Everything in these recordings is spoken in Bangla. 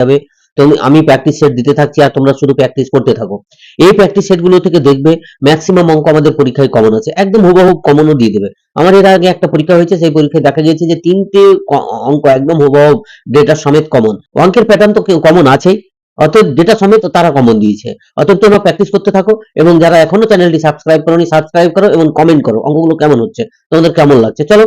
যাবে তো আমি প্র্যাকটিস সেট দিতে থাকছি আর তোমরা শুধু প্র্যাকটিস করতে থাকো। এই প্র্যাকটিস সেটগুলো থেকে দেখবে ম্যাক্সিমাম অঙ্ক আমাদের পরীক্ষায় কমন আছে। একদম হুবহু কমনও দিয়ে দেবে। আমার এর আগে একটা পরীক্ষা হয়েছে, সেই পরীক্ষায় দেখা গিয়েছে যে তিনটে অঙ্ক একদম হুবহু ডেটা সমেত কমন অঙ্কের প্যাটার্ন তো কমন আছেই, অতএব ডেটা সমেত তারা কমন দিয়েছে। অতএব তোমরা প্র্যাকটিস করতে থাকো এবং যারা এখনও চ্যানেলটি সাবস্ক্রাইব করোনি সাবস্ক্রাইব করো এবং কমেন্ট করো, অঙ্কগুলো কেমন হচ্ছে, তোমাদের কেমন লাগছে। চলো,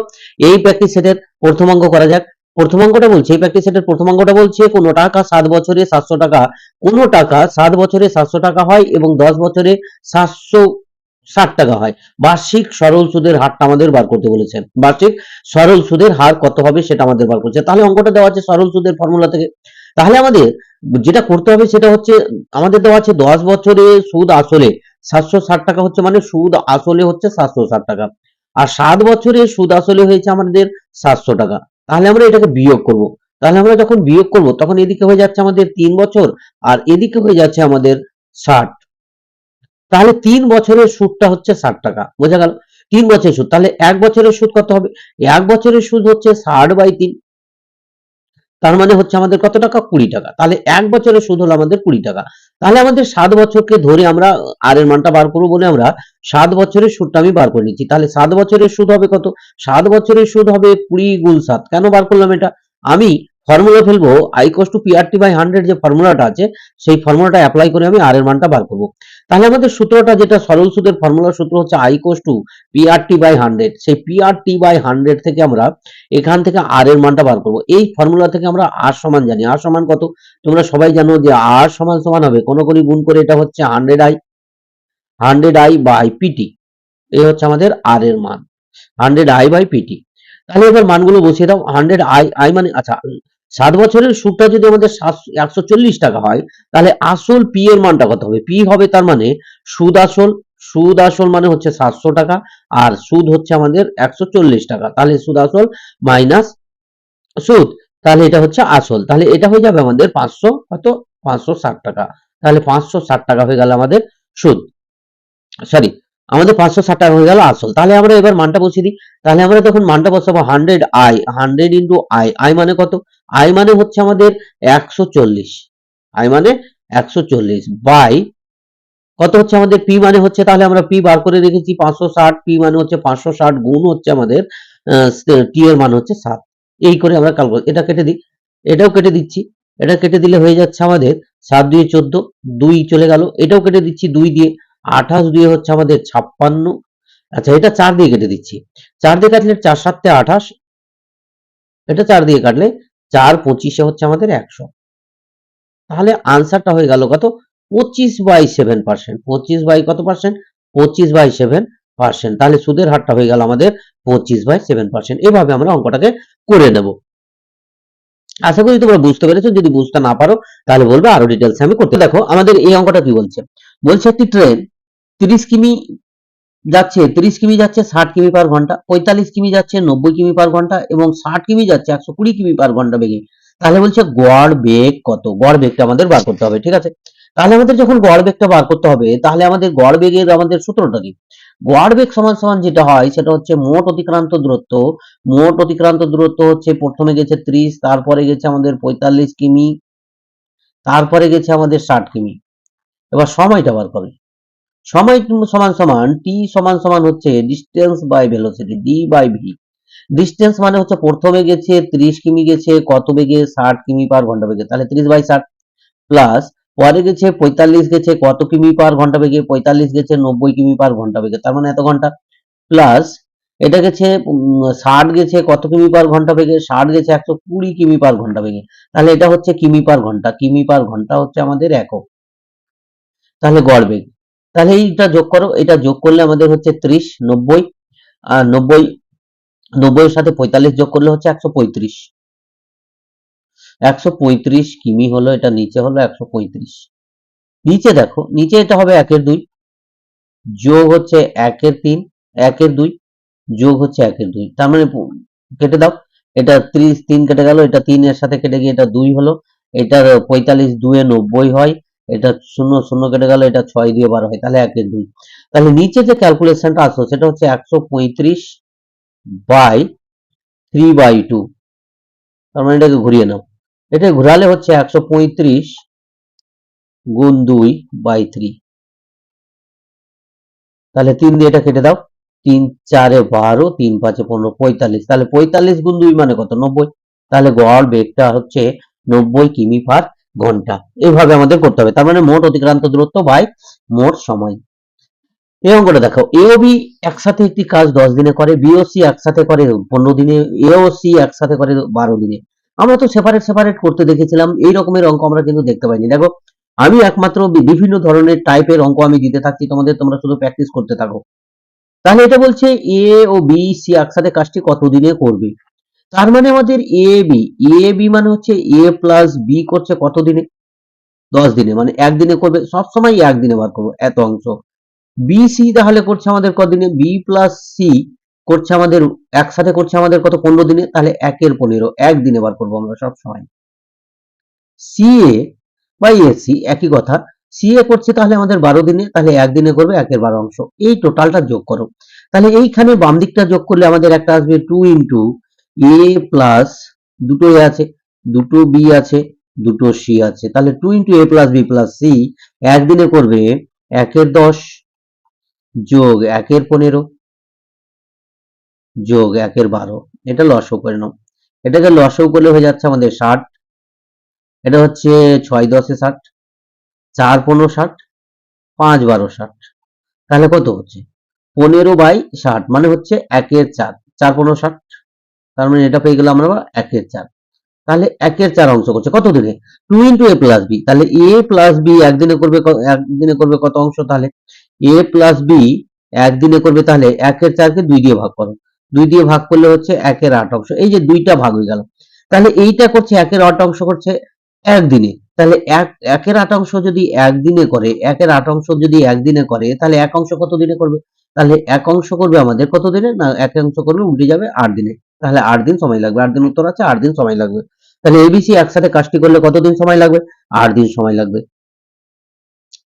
এই প্র্যাকটিস সেটের প্রথম অঙ্ক করা যাক। প্রথম অঙ্কটা বলছে, এই প্র্যাকটিস সেটের প্রথম অঙ্কটা বলছে, কোনো টাকা সাত বছরে সাতশো টাকা, কোনো টাকা সাত বছরে সাতশো টাকা হয় এবং দশ বছরে সাতশো ষাট টাকা হয়। বার্ষিক সরল সুদের হারটা আমাদের বার করতে বলেছে। বার্ষিক সরল সুদের হার কত হবে সেটা আমাদের বার করছে। তাহলে অঙ্কটা দেওয়া আছে সরল সুদের ফর্মুলা থেকে। তাহলে আমাদের যেটা করতে হবে সেটা হচ্ছে, আমাদের দেওয়া আছে দশ বছরে সুদ আসলে সাতশো ষাট টাকা হচ্ছে মানে সুদ আসলে হচ্ছে সাতশো ষাট টাকা। আর সাত বছরে সুদ আসলে হয়েছে আমাদের সাতশো টাকা। তাহলে আমরা এটাকে বিয়োগ করব। তাহলে আমরা যখন বিয়োগ করব, তখন এদিকে হয়ে যাচ্ছে আমাদের তিন বছর আর এদিকে হয়ে যাচ্ছে আমাদের ষাট। তাহলে তিন বছরের সুদটা হচ্ছে ষাট টাকা, বোঝা গেল? তিন বছরের সুদ, তাহলে এক বছরের সুদ কত হবে? এক বছরের সুদ হচ্ছে ষাট বাই তিন। তার মানে হচ্ছে আমাদের কত টাকা? কুড়ি টাকা। তাহলে এক বছরের সুদ হলো আমাদের কুড়ি টাকা। তাহলে আমাদের সাত বছরকে ধরে আমরা আর এর মানটা বার করব বলে আমরা সাত বছরের সুদটা আমি বার করে নিচ্ছি। তাহলে সাত বছরের সুদ হবে কত? সাত বছরের সুদ হবে কুড়ি গুণ সাত। কেন বার করলাম এটা? আমি ফর্মুলা ফেলব I equals to PRT by hundred যে ফর্মুলাটা আছে, সেই ফর্মুলাটা অ্যাপ্লাই করে আমি আর এর মানটা বার করব। তাহলে আমাদের সূত্রটা যেটা সরল সুদের ফর্মুলার সূত্র হচ্ছে I equals to PRT by hundred সেই পিআরটি বাই হান্ড্রেড থেকে আমরা এখান থেকে আর এর মানটা বার করব। এই ফর্মুলা থেকে আমরা আর সমান জানি। আর সমান কত? তোমরা সবাই জানো যে আর সমান সমান হবে। কোনো করি গুণ করে এটা হচ্ছে hundred I hundred I by PT এই হচ্ছে আমাদের আর এর মান। হান্ড্রেড আই বাই পিটি তাহলে এবার মানগুলো বসিয়ে দাও। হান্ড্রেড আই আই মানে আচ্ছা সাত বছরের সুদটা যদি আমাদের একশো চল্লিশ টাকা হয়, তাহলে আসল পি এর মানটা কত হবে? পি হবে তার মানে সুদ আসল সুদ আসল মানে হচ্ছে সাতশো টাকা, আর সুদ হচ্ছে আমাদের একশো চল্লিশ টাকা। তাহলে সুদ আসল মাইনাস সুদ, তাহলে এটা হচ্ছে আসল। তাহলে এটা হয়ে যাবে আমাদের পাঁচশো, কত? পাঁচশো ষাট টাকা। তাহলে পাঁচশো ষাট টাকা হয়ে গেল আমাদের সুদ। সরি আমাদের পাঁচশো ষাট টাকা হয়ে গেল আসল। তাহলে আমরা এবার মানটা বসিয়ে দিই। তাহলে আমরা তখন মানটা বসাবো hundred I hundred into I I মানে কত? আই মানে হচ্ছে আমাদের একশো চল্লিশ। আই মানে একশো চল্লিশ বাই কত হচ্ছে আমাদের পি মানে হচ্ছে, তাহলে আমরা পি বার করে রেখেছি পাঁচশো ষাট পি মানে হচ্ছে পাঁচশো ষাট গুণ হচ্ছে আমাদের টি এর মান হচ্ছে সাত। এই করে আমরা কাল এটা কেটে দিই। এটাও কেটে দিচ্ছি। এটা কেটে দিলে হয়ে যাচ্ছে আমাদের সাত দিয়ে চোদ্দ, দুই চলে গেল। এটাও কেটে দিচ্ছি দুই দিয়ে। আঠাশ দিয়ে হচ্ছে আমাদের ছাপ্পান্ন। আচ্ছা এটা চার দিয়ে কেটে দিচ্ছি। চার দিয়ে কাটলে চার সাতে আঠাশ। এটা চার দিয়ে কাটলে চার পঁচিশে হচ্ছে আমাদের একশো। তাহলে আনসারটা হয়ে গেল কত? পঁচিশ বাই সেভেন পার্সেন্ট। পঁচিশ বাই কত পার্সেন্ট? পঁচিশ বাই সেভেন পার্সেন্ট। তাহলে সুদের হারটা হয়ে গেল আমাদের পঁচিশ বাই সেভেন পার্সেন্ট। এভাবে আমরা অঙ্কটাকে করে নেব। আশা করি তোমরা বুঝতে পেরেছ। যদি বুঝতে না পারো, তাহলে বলবে আরও ডিটেলস আমি করতে দেখো, আমাদের এই অঙ্কটা কি বলছে? বলছে একটি ট্রেন তিরিশ কিমি যাচ্ছে, তিরিশ কিমি যাচ্ছে ষাট কিমি পার ঘণ্টা, পঁয়তাল্লিশ কিমি যাচ্ছে নব্বই কিমি পার ঘণ্টা এবং ষাট কিমি যাচ্ছে একশো কুড়ি কিমি পার ঘণ্টা বেগে। তাহলে বলছে গড় বেগ কত? গড় বেগটা আমাদের বার করতে হবে, ঠিক আছে? তাহলে আমাদের যখন গড় বেগটা বার করতে হবে, তাহলে আমাদের গড় বেগের আমাদের সূত্রটা কি? গড় বেগ সমান সমান যেটা হয়, সেটা হচ্ছে মোট অতিক্রান্ত দূরত্ব। মোট অতিক্রান্ত দূরত্ব হচ্ছে প্রথমে গেছে ত্রিশ, তারপরে গেছে আমাদের পঁয়তাল্লিশ কিমি, তারপরে গেছে আমাদের ষাট কিমি। এবার সময়টা বার করে। সময় সমান সমান টি সমান সমান হচ্ছে distance by velocity D by V distance মানে হচ্ছে প্রথমে গেছে ত্রিশ কিমি গেছে, কত বেগে? ষাট কিমি পার ঘণ্টা বেগে। তাহলে ত্রিশ বাই ষাট প্লাস পরে গেছে পঁয়তাল্লিশ গেছে, কত কিমি পার ঘণ্টা বেগে? পঁয়তাল্লিশ গেছে, নব্বই কিমি পার ঘণ্টা বেগে। তার মানে এত ঘণ্টা। প্লাস এটা গেছে ষাট গেছে, কত কিমি পার ঘণ্টা বেগে? ষাট গেছে, একশো কুড়ি কিমি পার ঘণ্টা বেগে। তাহলে এটা হচ্ছে কিমি পার ঘণ্টা। কিমি পার ঘণ্টা হচ্ছে আমাদের একক। তাহলে গড় বেগ। তাহলে এইটা যোগ করো, এটা যোগ করলে আমাদের হচ্ছে ত্রিশ, নব্বই, আর নব্বই নব্বই সাথে পঁয়তাল্লিশ যোগ করলে হচ্ছে একশো পঁয়ত্রিশ। একশো পঁয়ত্রিশ কিমি হলো, এটা নিচে হলো একশো পঁয়ত্রিশ। নিচে দেখো, নিচে এটা হবে একের দুই, যোগ হচ্ছে একের তিন, একের দুই, যোগ হচ্ছে একের দুই। তার মানে কেটে দাও, এটা ত্রিশ তিন কেটে গেল, এটা তিনের সাথে কেটে গিয়ে এটা দুই হলো, এটার পঁয়তাল্লিশ দুয়ে নব্বই হয় এটা শূন্য শূন্য কেটে গেল, এটা ছয় দিয়ে বার হয়, তাহলে একের দুই। তাহলে নিচে যে ক্যালকুলেশনটা আসলো, সেটা হচ্ছে একশো পঁয়ত্রিশ বাই থ্রি বাই টু তার মানে এটাকে ঘুরিয়ে নাও। এটা ঘোরালে হচ্ছে একশো পঁয়ত্রিশ গুণ দুই বাই থ্রি তাহলে তিন দিয়ে এটা কেটে দাও। তিন চারে বারো, তিন পাঁচে পনেরো, পঁয়তাল্লিশ। তাহলে পঁয়তাল্লিশ গুণ দুই মানে কত? নব্বই। তাহলে গড় বেগটা হচ্ছে নব্বই কিমি পার এইভাবে আমাদের করতে হবে। তার মানে মোট অতিক্রান্ত দূরত্ব বাই মোট সময়। এই অঙ্কটা দেখো এও একসাথে একটি কাজ দশ দিনে করে একসাথে করে পনেরো দিনে একসাথে করে বারো দিনে। আমরা তো সেপারেট সেপারেট করতে দেখেছিলাম, এই রকমের অঙ্ক আমরা কিন্তু দেখতে পাইনি। দেখো, আমি একমাত্র বিভিন্ন ধরনের টাইপের অঙ্ক আমি দিতে থাকছি, তোমাদের, তোমরা শুধু প্র্যাকটিস করতে থাকো। তাহলে এটা বলছে এ ও বি সি একসাথে কাজটি কত দিনে করবে? তার মানে আমাদের এ বি এ বি মানে হচ্ছে এ প্লাস বি করছে কত দিনে দশ দিনে মানে একদিনে করবে সবসময় একদিনে বার করব, এত অংশ। বি সি তাহলে করছে আমাদের কদিনে বি প্লাস সি করছে আমাদের, একসাথে করছে আমাদের কত? পনেরো দিনে, তাহলে একের পনেরো, একদিনে বার করব আমরা সব সময়। সি এ বা এসি একই কথা। সি এ করছে তাহলে আমাদের বারো দিনে, তাহলে একদিনে করবে, একের বারো অংশ। এই টোটালটা যোগ করো। তাহলে এইখানে বাম দিকটা যোগ করলে আমাদের একটা আসবে টু ইন্টু এ প্লাস দুটো এ আছে, দুটো বি আছে, দুটো সি আছে। তাহলে two into A plus B plus C একদিনে করবে একের দশ যোগ একের পনেরো যোগ একের বারো। এটা লসও করে নাও। এটাকে লসও করলে হয়ে যাচ্ছে আমাদের ষাট। এটা হচ্ছে ছয় দশে ষাট, চার পনেরো ষাট, পাঁচ বারো ষাট। তাহলে কত হচ্ছে? পনেরো বাই ষাট মানে হচ্ছে একের চার চার পনেরো ষাট। তার মানে এটা পেয়ে গেলাম আমরা একের চার। তাহলে একের চার অংশ করছে। কত দিনে two into A plus B তাহলে এ প্লাস বি একদিনে করবে একদিনে করবে কত অংশ? তাহলে এ প্লাস বি একদিনে করবে তাহলে একের চারকে দুই দিয়ে ভাগ করো। দুই দিয়ে ভাগ করলে হচ্ছে একের আট অংশ। এই যে দুইটা ভাগ হয়ে গেল। তাহলে এইটা করছে একের আট অংশ করছে একদিনে। তাহলে এক, একের আট অংশ যদি একদিনে করে, একের আট অংশ যদি একদিনে করে, তাহলে এক অংশ কত দিনে করবে? তাহলে এক অংশ করবে আমাদের কত দিনে? না, এক অংশ করবে, উল্টে যাবে আট দিনে। তাহলে আট দিন সময় লাগবে। আট দিন উত্তর আছে, আট দিন সময় লাগবে। তাহলে এবিসি একসাথে কাজটি করলে কতদিন সময় লাগবে? আট দিন সময় লাগবে।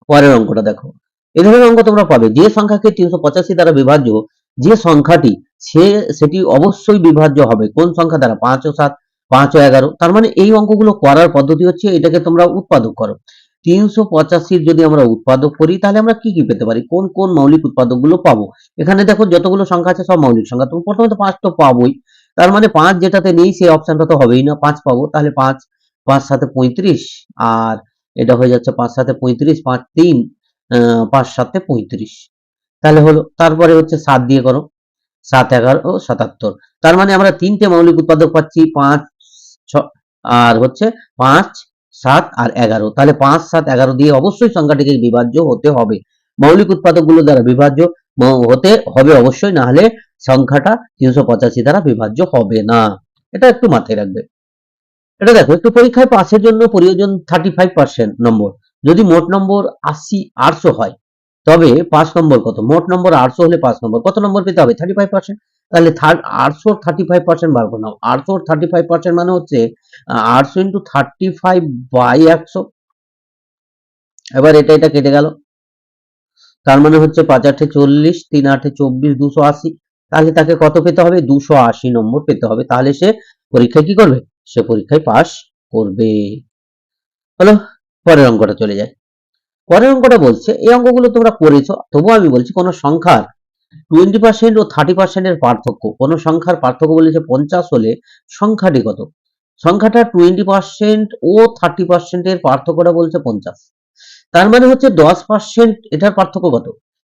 পরের অঙ্কটা দেখো। এই ধরনের অঙ্ক তোমরা পাবে। যে সংখ্যাকে তিনশো পঁচাশি দ্বারা বিভাজ্য, যে সংখ্যাটি সে, সেটি অবশ্যই বিভাজ্য হবে। কোন সংখ্যা দ্বারা? পাঁচ ও সাত, পাঁচ ও এগারো। তার মানে এই অঙ্কগুলো করার পদ্ধতি হচ্ছে এটাকে তোমরা উৎপাদক করো। তিনশো পঁচাশির যদি আমরা উৎপাদক করি, তাহলে আমরা কি কি পেতে পারি? কোন কোন মৌলিক উৎপাদকগুলো পাবো? এখানে দেখো যতগুলো সংখ্যা আছে সব মৌলিক সংখ্যা। তুমি প্রথমে তো পাঁচ তো পাবোই। তার মানে পাঁচ যেটাতে নেই, সেই অপশনটা তো হবেই না। পাঁচ পাবো, তাহলে পাঁচ পাঁচ সাথে পঁয়ত্রিশ, আর এটা হয়ে যাচ্ছে পাঁচ সাথে পঁয়ত্রিশ, পাঁচ তিন পাঁচ সাথে পঁয়ত্রিশ। তাহলে হলো, তারপরে হচ্ছে সাত দিয়ে করো, সাত এগারো, সাতাত্তর। তার মানে আমরা তিনটে মৌলিক উৎপাদক পাচ্ছি, পাঁচ, ছ, আর হচ্ছে পাঁচ, সাত আর এগারো। তাহলে পাঁচ, সাত, এগারো দিয়ে অবশ্যই সংখ্যাটিকে বিভাজ্য হতে হবে। মৌলিক উৎপাদকগুলো দ্বারা বিভাজ্য হতে হবে অবশ্যই না হলে সংখ্যাটা তিনশো পঁচাশি দ্বারা বিভাজ্য হবে না। এটা একটু মাথায় রাখবে। এটা দেখো, একটু পরীক্ষায় পাসের জন্য প্রয়োজন থার্টি ফাইভ পার্সেন্ট নম্বর। যদি মোট নম্বর আশি, আটশো হয়, তবে পাঁচ নম্বর কত? মোট নম্বর আটশো হলে পাঁচ নম্বর। কত নম্বর পেতে হবে? থার্টি ফাইভ পার্সেন্ট তাহলে আটশো থার্টি ফাইভ পার্সেন্ট বার করে নাও। আটশো থার্টি ফাইভ পার্সেন্ট মানে হচ্ছে আটশো ইন্টু থার্টি ফাইভ বাই একশো। এবার এটা এটা কেটে গেল। তার মানে হচ্ছে পাঁচ আটে চল্লিশ, তিন আটে চব্বিশ, দুশো আশি। তাহলে তাকে কত পেতে হবে? দুশো আশি নম্বর পেতে হবে। তাহলে সে পরীক্ষায় কি করবে? সে পরীক্ষায় পাস করবে। হলো, পরের অঙ্কটা চলে যায়। পরের অঙ্কটা বলছে, এই অঙ্কগুলো তোমরা করেছ, তবুও আমি বলছি কোন সংখ্যার টোয়েন্টি পার্সেন্ট ও থার্টি পার্সেন্টের পার্থক্য। কোন সংখ্যার পার্থক্য বলেছে পঞ্চাশ হলে সংখ্যাটি কত? সংখ্যাটা টোয়েন্টি পার্সেন্ট ও থার্টি পার্সেন্টের পার্থক্যটা বলছে পঞ্চাশ। তার মানে হচ্ছে দশ পার্সেন্ট এটার পার্থক্য কত?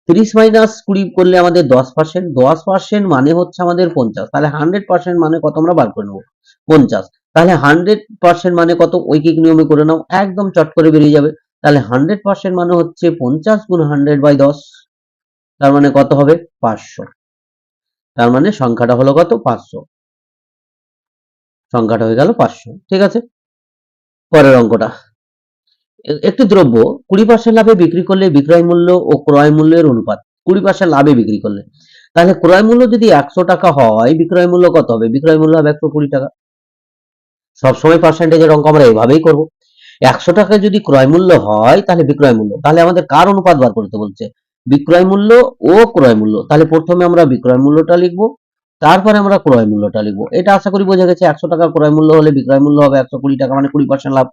তিরিশ মাইনাস কুড়ি করলে আমাদের দশ পার্সেন্ট দশ পার্সেন্ট মানে হচ্ছে আমাদের পঞ্চাশ। তাহলে হান্ড্রেড পার্সেন্ট মানে কত আমরা বার করে নেব? পঞ্চাশ। তাহলে হান্ড্রেড পার্সেন্ট মানে কত? ঐকিক নিয়মে করে নাও, একদম চট করে বেরিয়ে যাবে। তাহলে হান্ড্রেড পার্সেন্ট মানে হচ্ছে পঞ্চাশ গুণ হান্ড্রেড বাই দশ, তার মানে কত হবে? পাঁচশো। তার মানে সংখ্যাটা হলো কত? পাঁচশো। সংখ্যাটা হয়ে গেল পাঁচশো। ঠিক আছে? পরের অঙ্কটা। একটি দ্রব্য কুড়ি পার্সেন্ট লাভে বিক্রি করলে বিক্রয় মূল্য ও ক্রয় মূল্যের অনুপাত কুড়ি পার্সেন্ট লাভে বিক্রি করলে। তাহলে ক্রয় মূল্য যদি একশো টাকা হয়, বিক্রয় মূল্য কত হবে? বিক্রয় মূল্য হবে একশো কুড়ি টাকা। সবসময় পার্সেন্টেজের অঙ্ক আমরা এভাবেই করব। একশো টাকা যদি ক্রয় মূল্য হয়, তাহলে বিক্রয় মূল্য। তাহলে আমাদের কার অনুপাত বার করতে বলছে? বিক্রয় মূল্য ও ক্রয় মূল্য। তাহলে প্রথমে আমরা বিক্রয় মূল্যটা লিখব, তারপরে আমরা ক্রয় মূল্যটা লিখব। এটা আশা করি বোঝা গেছে, একশো টাকা ক্রয় মূল্য হলে বিক্রয় মূল্য হবে একশো কুড়ি টাকা মানে কুড়ি পার্সেন্ট লাভ।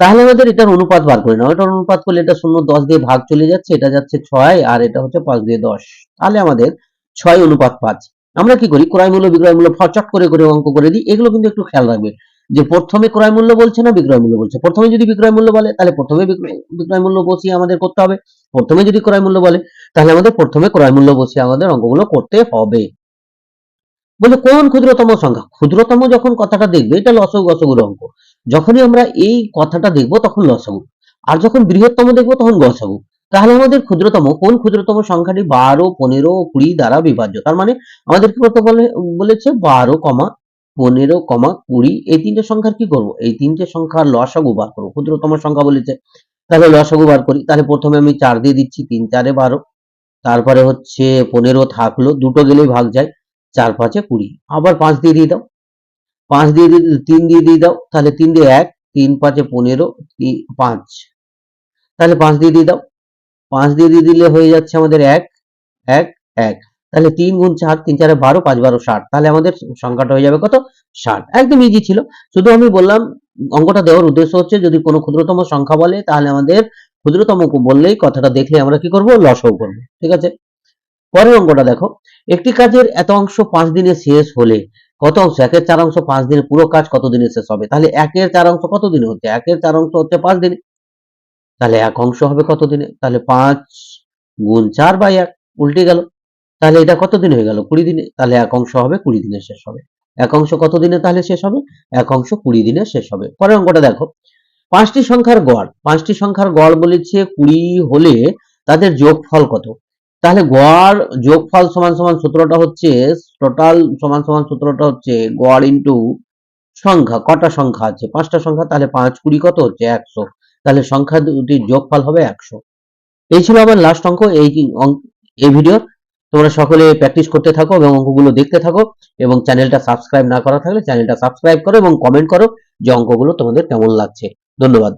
তাহলে আমাদের এটার অনুপাত বার করে নাও। এটার অনুপাত করলে এটা শূন্য দশ দিয়ে ভাগ চলে যাচ্ছে, এটা যাচ্ছে ছয়, আর এটা হচ্ছে পাঁচ দিয়ে দশ। তাহলে আমাদের ছয় অনুপাত পাঁচ। আমরা কি করি? ক্রয় মূল্য, বিক্রয় মূল্য ফচক করে করে অঙ্ক করে দিই। এগুলো কিন্তু একটু খেয়াল রাখবে। যে প্রথমে ক্রয় মূল্য বলছে না বিক্রয় মূল্য বলছে? প্রথমে যদি বিক্রয় মূল্য বলে, তাহলে প্রথমে বিক্রয় বিক্রয় মূল্য বসিয়ে আমাদের করতে হবে। প্রথমে যদি ক্রয় মূল্য বলে, তাহলে আমাদের প্রথমে ক্রয় মূল্য বসিয়ে আমাদের অঙ্কগুলো করতে হবে। বলে কোন ক্ষুদ্রতম সংখ্যা? ক্ষুদ্রতম যখন কথাটা দেখবে, এটা লসগু গসগুর অঙ্ক। যখনই আমরা এই কথাটা দেখব তখন লসগু আর যখন বৃহত্তম দেখব তখন গসগু তাহলে আমাদের ক্ষুদ্রতম, কোন ক্ষুদ্রতম সংখ্যাটি বারো, পনেরো, কুড়ি দ্বারা বিভাজ্য? তার মানে আমাদের কি করতে বলে, বলেছে? বারো কমা পনেরো কমা কুড়ি। এই তিনটে সংখ্যার কি করব? এই তিনটে সংখ্যার লসাগু বার করব। ক্ষুদ্রতম সংখ্যা বলেছে। তাহলে লসাগু বার করি। তাহলে প্রথমে আমি চার দিয়ে দিচ্ছি, তিন চারে বারো। তারপরে হচ্ছে পনেরো থাকল, দুটো গেলেই ভাগ যায়, চার পাঁচে কুড়ি। আবার পাঁচ দিয়ে দিয়ে দাও। পাঁচ দিয়ে দিয়ে তিন দিয়ে দিয়ে দাও, তাহলে তিন দিয়ে এক, তিন পাঁচে পনেরো পাঁচ। তাহলে পাঁচ দিয়ে দিয়ে দাও। পাঁচ দিয়ে দিয়ে দিলে হয়ে যাচ্ছে আমাদের এক এক এক। তাহলে তিন গুণ চার, তিন চারে বারো, পাঁচ বারো, ষাট। তাহলে আমাদের সংখ্যাটা হয়ে যাবে কত? ষাট। একদম ইজি ছিল। শুধু আমি বললাম, অঙ্কটা দেওয়ার উদ্দেশ্য হচ্ছে যদি কোনো ক্ষুদ্রতম সংখ্যা বলে, তাহলে আমাদের ক্ষুদ্রতম বললেই কথাটা দেখলে আমরা কি করব? লসও করব। ঠিক আছে? পরের অঙ্কটা দেখো। একটি কাজের এত অংশ পাঁচ দিনে শেষ হলে কত অংশ? একের চার অংশ পাঁচ দিনে পুরো কাজ কত দিনে শেষ হবে? তাহলে একের চার অংশ কত দিনে হচ্ছে? একের চার অংশ হচ্ছে পাঁচ দিনে। তাহলে এক অংশ হবে কত দিনে তাহলে পাঁচ গুণ চার বাই এক উল্টে গেল। তাহলে এটা কত দিন হয়ে গেল? কুড়ি দিনে। তাহলে এক অংশ হবে কুড়ি দিনে শেষ হবে। এক অংশ কত দিনে তাহলে শেষ হবে? এক অংশ কুড়ি দিনে শেষ হবে। পরের অঙ্কটা দেখো। পাঁচটি সংখ্যার গড়। পাঁচটি সংখ্যার গড় বলেছে কুড়ি হলে তাদের যোগফল কত? তাহলে গড় যোগফল সমান সমান সূত্রটা হচ্ছে টোটাল সমান সমান সূত্রটা হচ্ছে গড় ইন্টু সংখ্যা, কটা সংখ্যা আছে? পাঁচটা সংখ্যা, তাহলে পাঁচ কুড়ি কত হচ্ছে? একশো। তাহলে সংখ্যা দুটির যোগফল হবে একশো। এই ছিল আমার লাস্ট অঙ্ক। এই এই ভিডিও তোমরা সকলে প্র্যাকটিস করতে থাকো এবং অঙ্কগুলো দেখতে থাকো এবং চ্যানেলটা সাবস্ক্রাইব না করা থাকলে চ্যানেলটা সাবস্ক্রাইব করো এবং কমেন্ট করো যে অঙ্কগুলো তোমাদের কেমন লাগছে। ধন্যবাদ।